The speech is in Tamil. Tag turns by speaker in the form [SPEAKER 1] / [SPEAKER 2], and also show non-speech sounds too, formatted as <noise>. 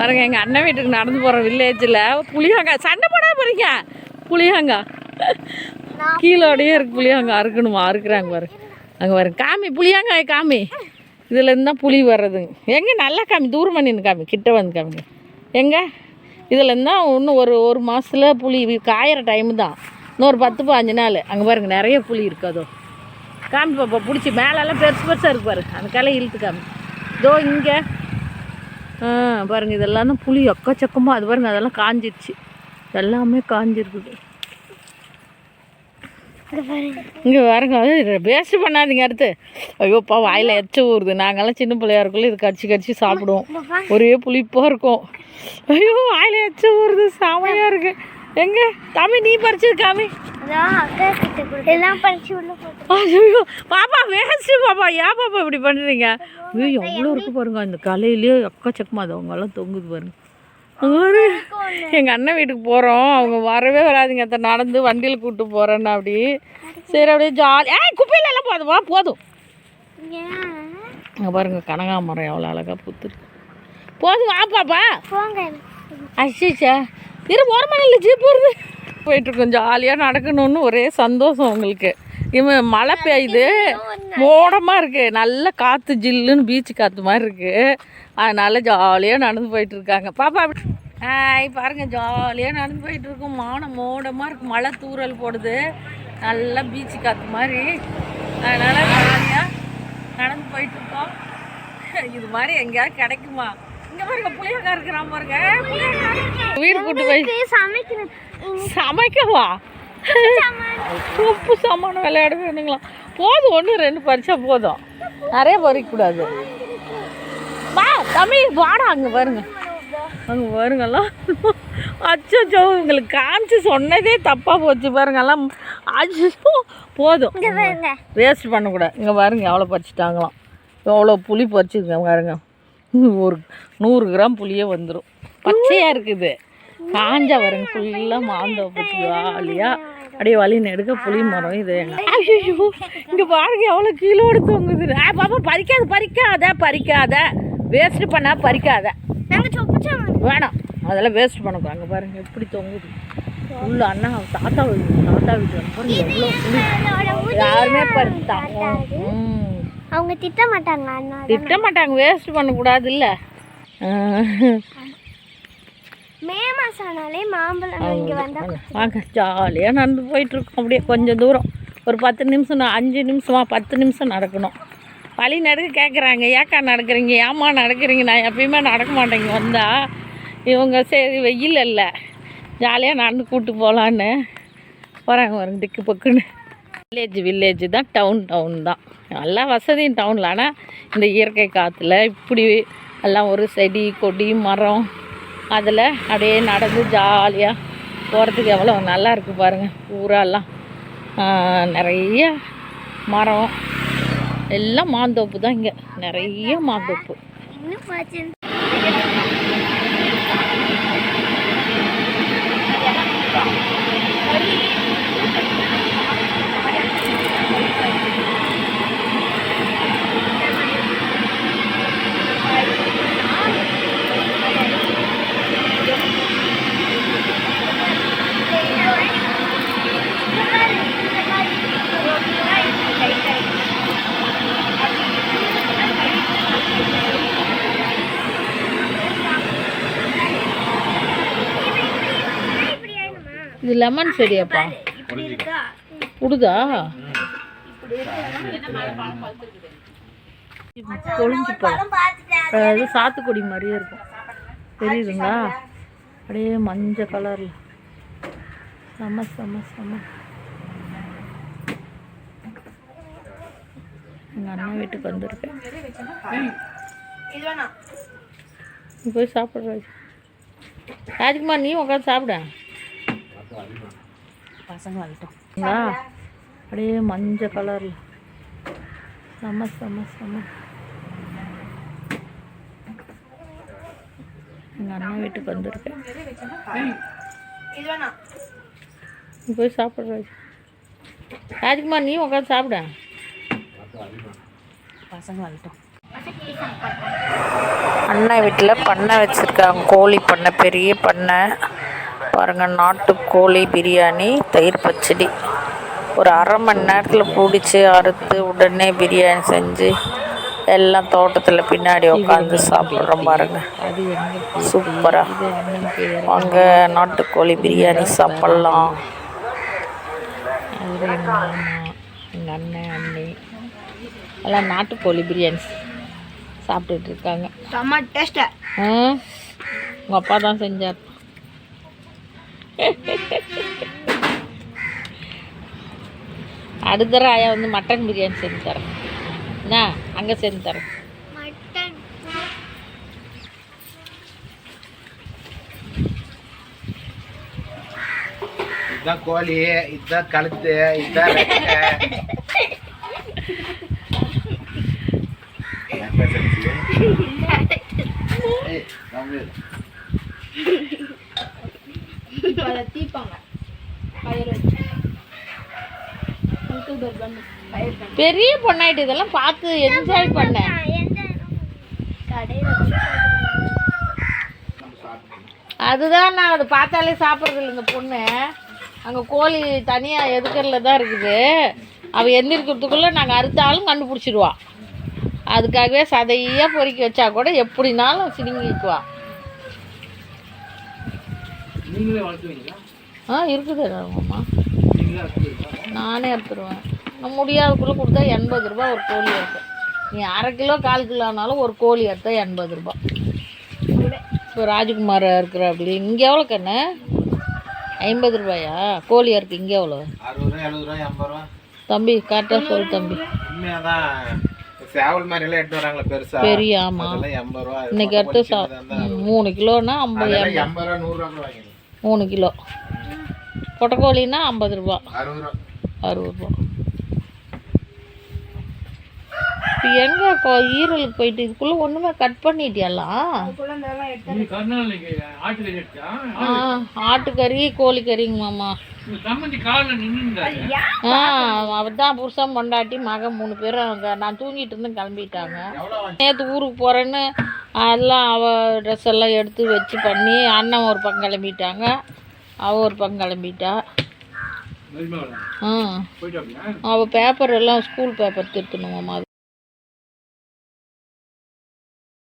[SPEAKER 1] பாருங்க எங்கள் அண்ணன் வீட்டுக்கு நடந்து போகிற வில்லேஜில் புளியாங்காய் சண்டை போட போகிறீங்க புளியாங்காய் கீழோடையே இருக்கு புளியாங்காய் அறுக்கணுமா? அறுக்குறாங்க பாரு. அங்கே பாருங்க காமி புளியாங்காய் காமி. இதில் இருந்தால் புளி வர்றதுங்க எங்கே நல்லா காமி தூரமாக நின்று காமி கிட்ட வந்து காமிங்க எங்கே? இதில் இருந்தால் இன்னும் ஒரு ஒரு மாதத்தில் புளி காயிற டைம் தான். இன்னொரு பத்து பாஞ்சு நாள். அங்கே பாருங்க நிறைய புளி இருக்கு அதோ. காமி பாப்பா பிடிச்சி மேலெல்லாம் பெருசு பெருசாக இருக்கு பாரு. அந்த கலை இழுத்து காமி. இதோ இங்கே. பாருங்க இதெல்லாம் தான் புளி எக்கச்சக்கமாக அது பாருங்க அதெல்லாம் காஞ்சிருச்சு. எல்லாமே காஞ்சிருக்குது. இங்கே பாருங்க. வேஸ்ட் பண்ணாதீங்க அடுத்து. ஐயோப்பா வாயில் எச்ச ஊறுது. நாங்கெல்லாம் சின்ன பிள்ளையா இருக்குள்ள இது கடிச்சு கடிச்சு சாப்பிடுவோம். ஒரே புளிப்பாக இருக்கும். ஐயோ வாயில் எச்ச ஊறுது. செமையாக இருக்கு. எங்க? தமி நீ பறிச்சது காமி. ஐயோ பாப்பா வேஸ்ட்டு பாப்பா. ஏன் பாப்பா இப்படி பண்ணுறீங்க ஐயோ எவ்வளோ இருக்கு பாருங்க அந்த கலையிலேயே எக்கச்சக்கமாக அது அவங்கெல்லாம் தொங்குது பாருங்க. எங்கள் அண்ணன் வீட்டுக்கு போகிறோம் அவங்க வரவே வராதுங்க. அத்தை நடந்து வண்டியில் கூப்பிட்டு போகிறேன்னா அப்படி. சரி அப்படியே ஜாலி ஏய் குப்பையில எல்லாம் போதும் வா போதும்.
[SPEAKER 2] ஏன்
[SPEAKER 1] அங்கே பாருங்க கனகாமரம் எவ்வளோ அழகாக பூத்துருக்கு. போதும் வா பாப்பா.
[SPEAKER 2] போங்க.
[SPEAKER 1] அச்சிச்சா. இரு ஓரமான இல்லை ஜீப் வருது போயிட்டுருக்கோம் ஜாலியாக நடக்கணும்னு ஒரே சந்தோஷம் உங்களுக்கு. இவன் மழை பெய்யுது. மோடமாக இருக்குது நல்ல காற்று ஜில்லுன்னு பீச்சு காற்று மாதிரி இருக்குது அதனால் ஜாலியாக நடந்து போயிட்டுருக்காங்க பாப்பா ஹாய் பாருங்க ஜாலியாக நடந்து போயிட்டுருக்கோம் மானம் மோடமாக இருக்குது மழை தூறல் போடுது. நல்லா பீச்சு காற்று மாதிரி. அதனால் ஜாலியாக நடந்து போயிட்டுருக்கோம் இது மாதிரி எங்கேயாவது கிடைக்குமா? இங்கே பாருங்க இருக்கிறான் போய்
[SPEAKER 2] சமைக்கிறேன்
[SPEAKER 1] சமைக்கவா? உப்பு சாமான விளையாட வேணுங்களா? போதும் ஒன்று ரெண்டு பறிச்சா போதும். நிறைய பறிக்கக்கூடாது. வா தமிழ் வாடா அங்கே பாருங்க. அங்கே பாருங்கெல்லாம் அச்சோ உங்களுக்கு காமிச்சு சொன்னதே தப்பாக போச்சு பாருங்கெல்லாம் அச்சோ போதும். வேஸ்ட் பண்ணக்கூடாது. இங்கே பாருங்க எவ்வளோ பறிச்சிட்டாங்களாம். எவ்வளோ புளி பறிச்சிருக்கேன் பாருங்க. ஒரு நூறு கிராம் புளியே வந்துடும் பச்சையாக இருக்குது. காஞ்ச வருங்க ஃபுல்லாக மாந்தோ பற்றி ஜாலியாக அப்படியே வழி நெடுக்க புளி மரம் இது ஐயோ இங்கே பாருங்க எவ்வளோ கீழோடு தொங்குது. ஆ பாப்பா பறிக்காத பறிக்காத பறிக்காத. வேஸ்ட் பண்ணால் பறிக்காத. வேணாம். அதெல்லாம் வேஸ்ட் பண்ணக்கூடாது. அங்கே பாருங்க எப்படி தொங்குது. உள்ள அண்ணா தாத்தா வீடு தாத்தா வீட்டு பாருங்க எவ்வளோ புளி. யாருமே பறித்தாங்க ம்.
[SPEAKER 2] அவங்க திட்ட மாட்டாங்க
[SPEAKER 1] திட்ட மாட்டாங்க வேஸ்ட் பண்ணக்கூடாது இல்லை
[SPEAKER 2] மே மாசம் ஆனாலே மாம்பழம் இங்கே வந்தா
[SPEAKER 1] வாங்க ஜாலியாக நடந்து போயிட்டுருக்கோம். அப்படியே கொஞ்சம் தூரம். ஒரு பத்து நிமிஷம் அஞ்சு நிமிஷமா பத்து நிமிஷம் நடக்கணும். வழி நடுக்க கேட்குறாங்க ஏக்கா நடக்கிறீங்க? ஏம்மா நடக்கிறீங்க? நான் எப்பயுமே நடக்க மாட்டேங்க வந்தா. இவங்க சரி வெயில் இல்லை. ஜாலியாக நடந்து கூட்டு போகலான்னு போகிறாங்க வருங்க திக்கு பக்குன்னு. வில்லேஜ் வில்லேஜ் தான் டவுன் டவுன் தான். எல்லா வசதியும் டவுனில் ஆனால் இந்த இயற்கை காற்றுல இப்படி எல்லாம் ஒரு செடி கொடி மரம் அதில் அப்படியே நடந்து ஜாலியாக போகிறதுக்கு எவ்வளோ நல்லா இருக்குது பாருங்கள் ஊரெல்லாம் நிறைய மரம். எல்லாம் மாந்தோப்பு தான் இங்கே. நிறைய மாந்தோப்பு இது லெமன் செடியாப்பா. உடுதா? கொழிஞ்சு பழம் சாத்துக்குடி மாதிரியே இருக்கும். தெரியுதுங்களா? அப்படியே மஞ்சள் கலரில் செம செம செம. எங்கள் அண்ணன் வீட்டுக்கு வந்திருக்கேன். போய் சாப்பிட்ற ராஜ்குமார் நீ உட்காந்து சாப்பிட. பசங்க வரட்டும் அப்படியே மஞ்சள் கலரில் செம செம செம. எங்கள் அண்ணன் வீட்டுக்கு வந்திருக்கேன் நீ போய் சாப்பிட்ற ராஜ்குமார் நீ உட்காந்து சாப்பிட. பசங்க வரட்டும் அண்ணன் வீட்டில் பண்ணை வச்சுருக்காங்க. கோழி பண்ணை பெரிய பண்ணை. பாருங்கள் நாட்டு கோழி பிரியாணி தயிர் பச்சடி. ஒரு அரை மணி நேரத்தில் பிடிச்சி அறுத்து உடனே பிரியாணி செஞ்சு எல்லாம் தோட்டத்தில் பின்னாடி உட்காந்து சாப்பிட்றோம் பாருங்க. சூப்பராக வாங்க நாட்டுக்கோழி பிரியாணி சாப்பிட்லாம். எங்கள் அண்ணன் அண்ணி. எல்லாம் நாட்டுக்கோழி பிரியாணி சாப்பிட்டுட்டு இருக்காங்க.
[SPEAKER 2] செம்ம டேஸ்ட்டு
[SPEAKER 1] ஆ. உங்கள் அப்பா தான் செஞ்சார். அடுத்த ஆயா வந்து மட்டன் பிரியாணி செஞ்சு தரேன். என்ன? அங்கே செஞ்சு தரேன்.
[SPEAKER 2] மட்டன்.
[SPEAKER 3] இதுதான் கோழி இதுதான் கழுத்து இதுதான். <laughs> ஏன் பேசுறது? ஏய், கம்முனு இரு.
[SPEAKER 2] அதை தீப்பாங்க பயிர் வச்சு பண்ணு பண்ணு
[SPEAKER 1] பெரிய பொண்ணாயிட்டு இதெல்லாம் பார்த்து என்ஜாய் பண்ணேன்
[SPEAKER 2] கடையில்
[SPEAKER 1] அதுதான் நான் அதை பார்த்தாலே சாப்பிட்றது இல்லை இந்த பொண்ணு. அங்கே கோழி தனியாக எதுக்கரில் தான் இருக்குது. அவள் எந்திரிக்கிறதுக்குள்ளே நாங்கள் அறுத்தாலும் கண்டுபிடிச்சிடுவா. அதுக்காகவே சதையாக பொறுக்கி வச்சா கூட எப்படினாலும் சிடுங்கிக்குவா. ஆ இருக்குது. அம்மா நானே எடுத்துருவேன் நான் முடியாதக்குள்ளே கொடுத்தா எண்பது ரூபா ஒரு கோழி எடுத்தேன் நீ அரை கிலோ கால் கிலோனாலும் ஒரு கோழி எடுத்தா எண்பது ரூபா. இப்போ ராஜ்குமார் இருக்கிற அப்படி இங்கே எவ்வளோ கண்ணு ஐம்பது ரூபாயா? கோழி இருக்கு இங்கே எவ்வளோ? தம்பி கரெக்டாக சொல்லு தம்பி.
[SPEAKER 3] உண்மையாதான் சேவல் மாதிரி எல்லாம் எடுத்து வராங்களே பெருசா.
[SPEAKER 1] பெரிய ஆமாம் இன்னைக்கு ம், மூணு கிலோனா ஐம்பது
[SPEAKER 3] எண்பது ரூபா நூறு ரூபா கூட வாங்கிடுது
[SPEAKER 1] மூணு கிலோ. பொட்டக்கோழின்னா ஐம்பது ரூபா.
[SPEAKER 3] அறுபது ரூபா.
[SPEAKER 1] இப்போ எங்கே ஈரலுக்கு போயிட்டு இதுக்குள்ளே ஒன்றுமே கட் பண்ணிட்டியெல்லாம் ஆ ஆட்டுக்கறி கோழிக்கறிங்க மாமா. ஆ அவர் தான் புருஷன் பொண்டாட்டி மகன் மூணு பேரும் அங்கே. நான் தூங்கிட்டு இருந்தேன் கிளம்பிட்டாங்க. நேற்று ஊருக்கு போகிறேன்னு எல்லாம் அவள் ட்ரெஸ் எல்லாம் எடுத்து வச்சு பண்ணி அண்ணன் ஒரு பக்கம் கிளம்பிட்டாங்க. அவள் ஒரு பக்கம் கிளம்பிட்டா. ஆ அவள் பேப்பர் எல்லாம் ஸ்கூல் பேப்பர் திருத்தணுமாம்மா.